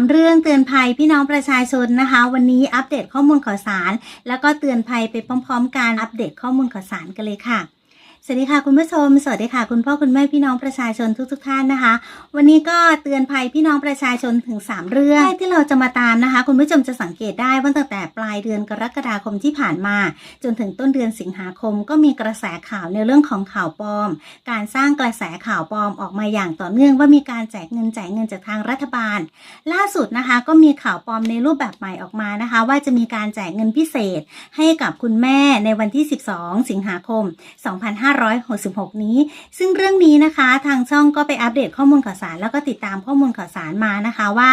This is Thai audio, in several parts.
ามเรื่องเตือนภัยพี่น้องประชาชนนะคะ วันนี้อัปเดตข้อมูลข่าวสาร แล้วก็เตือนภัยไปพร้อม ๆการอัปเดตข้อมูลข่าวสารกันเลยค่ะ สวัสดีค่ะคุณผู้ชม สวัสดีค่ะ คุณพ่อคุณแม่พี่น้องประชาชนทุกๆทท่านนะคะ วันนี้ก็เตือนภัยพี่น้องประชาชนถึง 3 เรื่องที่เราจะมาตามนะคะ คุณผู้ชมจะสังเกตได้ว่าตั้งแต่ปลายเดือนกรกฎาคมที่ผ่านมา จนถึงต้นเดือนสิงหาคม ก็มีกระแสข่าวในเรื่องของข่าวปลอม การสร้างกระแสข่าวปลอมออกมาอย่างต่อเนื่องว่ามีการแจกเงินแจ่ายเงินจากทางรัฐบาล ล่าสุดนะคะ ก็มีข่าวปลอมในรูปแบบใหม่ออกมานะคะ ว่าจะมีการแจกเงินพิเศษ ให้กับคุณแม่ในวันที่ 12 สิงหาคม2566 นี้ ซึ่งเรื่องนี้นะคะ ทางช่องก็ไปอัปเดตข้อมูลข่าวสาร แล้วก็ติดตามข้อมูลข่าวสารมานะคะว่า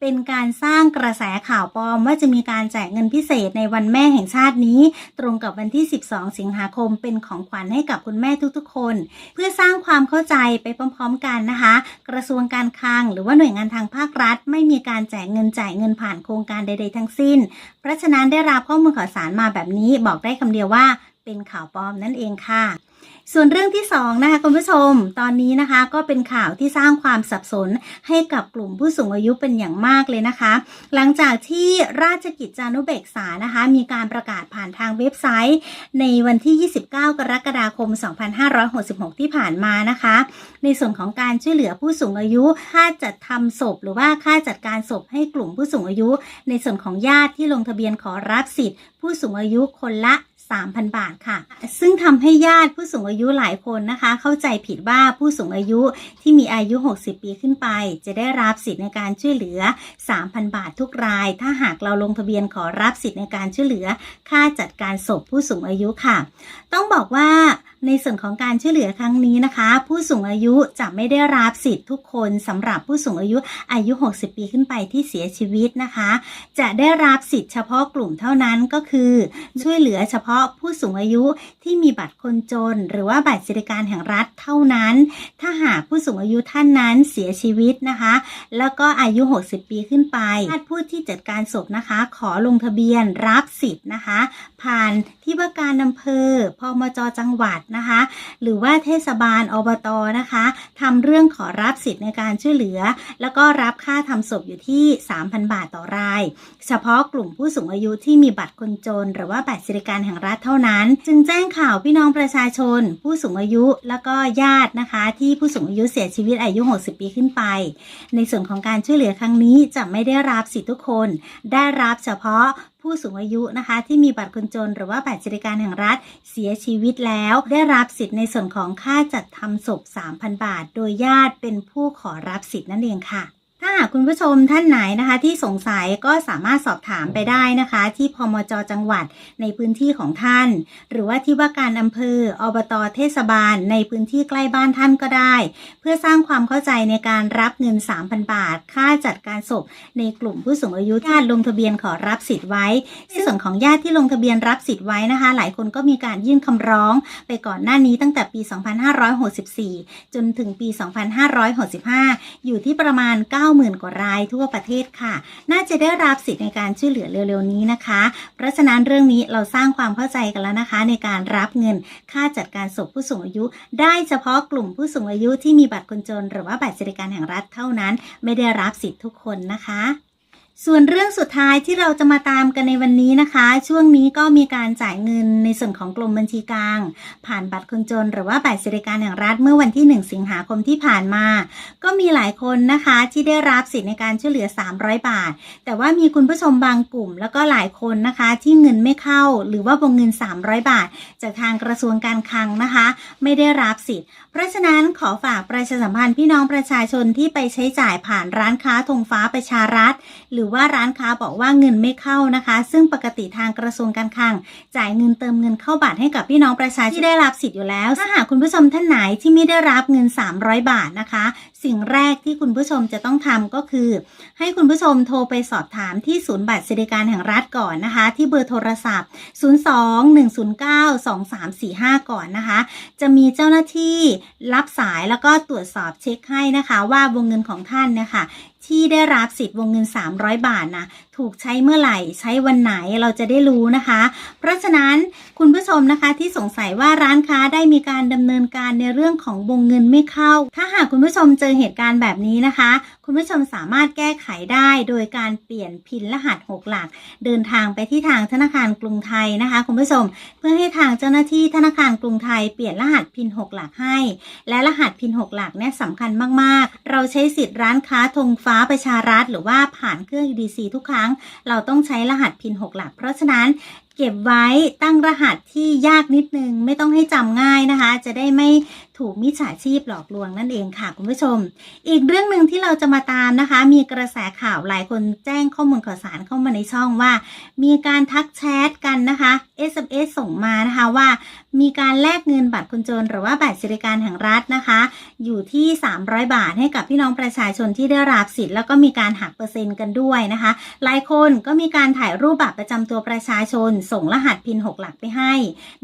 เป็นการสร้างกระแสข่าวปลอมว่าจะมีการแจกเงินพิเศษในวันแม่แห่งชาตินี้ ตรงกับวันที่ 12 สิงหาคมเป็นของขวัญให้กับคุณแม่ทุกๆ คน เพื่อสร้างความเข้าใจไปพร้อมๆกันนะคะ กระทรวงการคลังหรือว่าหน่วยงานทางภาครัฐ ไม่มีการแจกเงินจ่ายเงินผ่านโครงการใดๆทั้งสิ้น เพราะฉะนั้นได้รับข้อมูลข่าวสารมาแบบนี้บอกได้คำเดียวว่า เป็นข่าวปลอมนั่นเองค่ะ ส่วนเรื่องที่สองนะคะคุณผู้ชม ตอนนี้นะคะก็เป็นข่าวที่สร้างความสับสนให้กับกลุ่มผู้สูงอายุเป็นอย่างมากเลยนะคะ หลังจากที่ราชกิจจานุเบกษานะคะ มีการประกาศผ่านทางเว็บไซต์ ในวันที่ 29 กรกฎาคม 2566 ที่ผ่านมานะคะ ในส่วนของการช่วยเหลือผู้สูงอายุ ค่าจัดทำศพ หรือว่าค่าจัดการศพให้กลุ่มผู้สูงอายุ ในส่วนของญาติที่ลงทะเบียนขอรับสิทธิ์ ผู้สูงอายุคนละ 3,000 บาทค่ะ ซึ่งทำให้ญาติผู้สูงอายุหลายคนนะคะ เข้าใจผิดว่าผู้สูงอายุที่มีอายุ 60 ปีขึ้นไป จะได้รับสิทธิ์ในการช่วยเหลือ 3,000 บาททุกราย ถ้าหากเราลงทะเบียนขอรับสิทธิ์ในการช่วยเหลือ ค่าจัดการศพผู้สูงอายุค่ะ ต้องบอกว่าในส่วนของการช่วยเหลือครั้งนี้นะคะ ผู้สูงอายุจะไม่ได้รับสิทธิ์ทุกคนสำหรับผู้สูงอายุอายุ 60 ปีขึ้นไปที่เสียชีวิตนะคะ จะได้รับสิทธิ์เฉพาะกลุ่มเท่านั้นก็คือช่วยเหลือเฉพาะผู้สูงอายุที่มีบัตรคนจน หรือว่าบัตรสวัสดิการแห่งรัฐเท่านั้น ถ้าหากผู้สูงอายุท่านนั้นเสียชีวิตนะคะ แล้วก็อายุ 60 ปีขึ้นไปญาติผู้ที่จัดการศพนะคะ ขอลงทะเบียนรับสิทธิ์นะคะ ผ่านที่ว่าการอำเภอพมจจังหวัดนะคะ หรือว่าเทศบาลอบตนะคะทำเรื่องขอรับสิทธิ์ในการช่วยเหลือ แล้วก็รับค่าทำศพอยู่ที่ 3,000 บาทต่อราย เฉพาะกลุ่มผู้สูงอายุที่มีบัตรคนจน หรือว่าบัตรสวัสดิการแห่งรัฐเท่านั้น จึงแจ้งข่าวพี่น้องประชาชน ผู้สูงอายุแล้วก็ญาตินะคะ ที่ผู้สูงอายุเสียชีวิตอายุ 60 ปีขึ้นไป ในส่วนของการช่วยเหลือครั้งนี้จะไม่ได้รับสิทธิทุกคน ได้รับเฉพาะผู้สูงอายุนะคะ ที่มีบัตรคนจน หรือว่าบัตรสวัสดิการแห่งรัฐเสียชีวิตแล้ว ได้รับสิทธิ์ในส่วนของค่าจัดทำศพ 3,000 บาท โดยญาติเป็นผู้ขอรับสิทธิ์นั่นเองค่ะ ถ้าหากคุณผู้ชมท่านไหนนะคะที่สงสัยก็สามารถสอบถามไปได้นะคะ ที่พมจจังหวัดในพื้นที่ของท่าน หรือว่าที่ว่าการอำเภออบตเทศบาล ในพื้นที่ใกล้บ้านท่านก็ได้ เพื่อสร้างความเข้าใจในการรับเงิน 3,000 บาท ค่าจัดการศพ ในกลุ่มผู้สูงอายุญาติลงทะเบียนขอรับสิทธิ์ไว้ในส่วนของญาติที่ลงทะเบียนรับสิทธิ์ไว้นะคะ หลายคนก็มีการยื่นคำร้อง ไปก่อนหน้านี้ตั้งแต่ปี 2564 จนถึงปี 2565 อยู่ที่ประมาณ90,000 กว่ารายทั่วประเทศค่ะ น่าจะได้รับสิทธิ์ในการช่วยเหลือเร็วๆนี้นะคะ เพราะฉะนั้นเรื่องนี้เราสร้างความเข้าใจกันแล้วนะคะ ในการรับเงินค่าจัดการศพผู้สูงอายุ ได้เฉพาะกลุ่มผู้สูงอายุที่มีบัตรคนจน หรือว่าบัตรสวัสดิการแห่งรัฐเท่านั้น ไม่ได้รับสิทธิ์ทุกคนนะคะ ส่วนเรื่องสุดท้ายที่เราจะมาตามกันในวันนี้นะคะ ช่วงนี้ก็มีการจ่ายเงินในส่วนของกรมบัญชีกลาง ผ่านบัตรคนจน หรือว่าบัตรสวัสดิการแห่งรัฐเมื่อวันที่ 1 สิงหาคมที่ผ่านมา ก็มีหลายคนนะคะที่ได้รับสิทธิในการช่วยเหลือ 300 บาท แต่ว่ามีคุณผู้ชมบางกลุ่ม แล้วก็หลายคนนะคะที่เงินไม่เข้า หรือว่าวงเงิน 300 บาท จากทางกระทรวงการคลังนะคะ ไม่ได้รับสิทธิ์ เพราะฉะนั้นขอฝากประชาสัมพันธ์พี่น้องประชาชนที่ไปใช้จ่ายผ่านร้านค้าธงฟ้าประชารัฐหรือือว่าร้านค้าบอกว่าเงินไม่เข้านะคะ ซึ่งปกติทางกระทรวงการคลัง จ่ายเงินเติมเงินเข้าบัตรให้กับพี่น้องประชาชนที่ได้รับสิทธิ์อยู่แล้วถ้าหากคุณผู้ชมท่านไหนที่ไม่ได้รับเงิน 300 บาทนะคะ สิ่งแรกที่คุณผู้ชมจะต้องทำก็คือ ให้คุณผู้ชมโทรไปสอบถามที่ศูนย์บัตรสวัสดิการแห่งรัฐก่อนนะคะ ที่เบอร์โทรศัพท์ 02-109-2345 ก่อนนะคะ จะมีเจ้าหน้าที่รับสายแล้วก็ตรวจสอบเช็คให้นะคะ ว่าวงเงินของท่านนะคะ ที่ได้รับสิทธิ์วงเงิน 300 บาทนะถูกใช้เมื่อไหร่ใช้วันไหนเราจะได้รู้นะคะ เพราะฉะนั้นคุณผู้ชมนะคะที่สงสัยว่าร้านค้าได้มีการดำเนินการในเรื่องของวงเงินไม่เข้า ถ้าหากคุณผู้ชมเจอเหตุการณ์แบบนี้นะคะ คุณผู้ชมสามารถแก้ไขได้โดยการเปลี่ยนพินรหัส 6 หลัก เดินทางไปที่ทางธนาคารกรุงไทยนะคะ คุณผู้ชม เพื่อให้ทางเจ้าหน้าที่ธนาคารกรุงไทยเปลี่ยนรหัสพิน 6 หลักให้ และรหัสพิน 6 หลักเนี่ยสำคัญมาก ๆ เราใช้สิทธิ์ร้านค้าธงฟ้าประชารัฐหรือว่าผ่านเครื่อง EDC ทุกครั้งเราต้องใช้รหัสพิน6หลัก เพราะฉะนั้น เก็บไว้ตั้งรหัสที่ยากนิดนึง ไม่ต้องให้จำง่ายนะคะ จะได้ไม่ถูกมิจฉาชีพหลอกลวงนั่นเองค่ะคุณผู้ชม อีกเรื่องหนึ่งที่เราจะมาตามนะคะ มีกระแสข่าวหลายคนแจ้งข้อมูลข่าวสารเข้ามาในช่องว่า มีการทักแชทกันนะคะ SMS ส่งมานะคะว่า มีการแลกเงินบัตรคนจน หรือว่าบัตรสวัสดิการแห่งรัฐนะคะ อยู่ที่ 300 บาทให้กับพี่น้องประชาชนที่ได้รับสิทธิ์แล้วก็มีการหักเปอร์เซ็นต์กันด้วยนะคะ หลายคนก็มีการถ่ายรูปบัตรประจำตัวประชาชนส่งรหัสพิน 6 หลักไปให้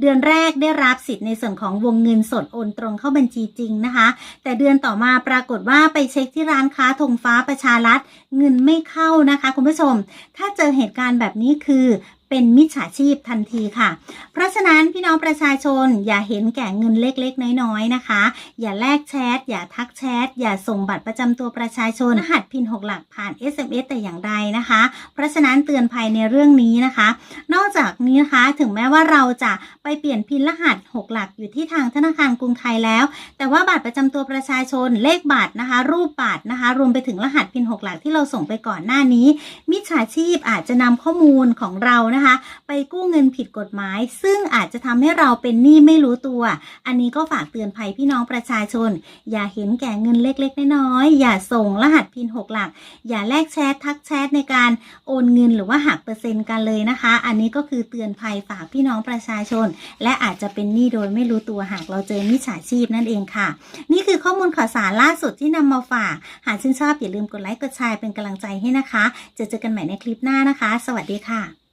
เดือนแรกได้รับสิทธิ์ในส่วนของวงเงินสดโอนตรงเข้าบัญชีจริงนะคะ แต่เดือนต่อมาปรากฏว่าไปเช็คที่ร้านค้าธงฟ้าประชารัฐเงินไม่เข้านะคะ คุณผู้ชม ถ้าเจอเหตุการณ์แบบนี้คือ เป็นมิจฉาชีพทันทีค่ะ เพราะฉะนั้นพี่น้องประชาชนอย่าเห็นแก่เงินเล็กๆ น้อยๆนะคะ อย่าแลกแชท อย่าทักแชท อย่าส่งบัตรประจำตัวประชาชนรหัสพิน 6 หลักผ่าน SMS แต่อย่างใดนะคะ เพราะฉะนั้นเตือนภัยในเรื่องนี้นะคะ นอกจากนี้นะคะถึงแม้ว่าเราจะไปเปลี่ยนพินรหัส 6 หลักอยู่ที่ทางธนาคารกรุงไทยแล้ว แต่ว่าบัตรประจำตัวประชาชนเลขบัตรนะคะ รูปบัตรนะคะ รวมไปถึงรหัสพิน 6 หลักที่เราส่งไปก่อนหน้านี้ มิจฉาชีพอาจจะนำข้อมูลของเรานะคะ ไปกู้เงินผิดกฎหมาย ซึ่งอาจจะทำให้เราเป็นหนี้ไม่รู้ตัว อันนี้ก็ฝากเตือนภัยพี่น้องประชาชน อย่าเห็นแก่เงินเล็กๆน้อยๆอย่าส่งรหัสพิน6หลัก อย่าแลกแชททักแชทในการโอนเงินหรือว่าหักเปอร์เซ็นต์กันเลยนะคะ อันนี้ก็คือเตือนภัยฝากพี่น้องประชาชน และอาจจะเป็นหนี้โดยไม่รู้ตัวหากเราเจอมิจฉาชีพนั่นเองค่ะ นี่คือข้อมูลข่าวสารล่าสุดที่นำมาฝาก หากชื่นชอบอย่าลืมกดไลค์กดแชร์เป็นกำลังใจให้นะคะ จะเจอกันใหม่ในคลิปหน้านะคะ สวัสดีค่ะ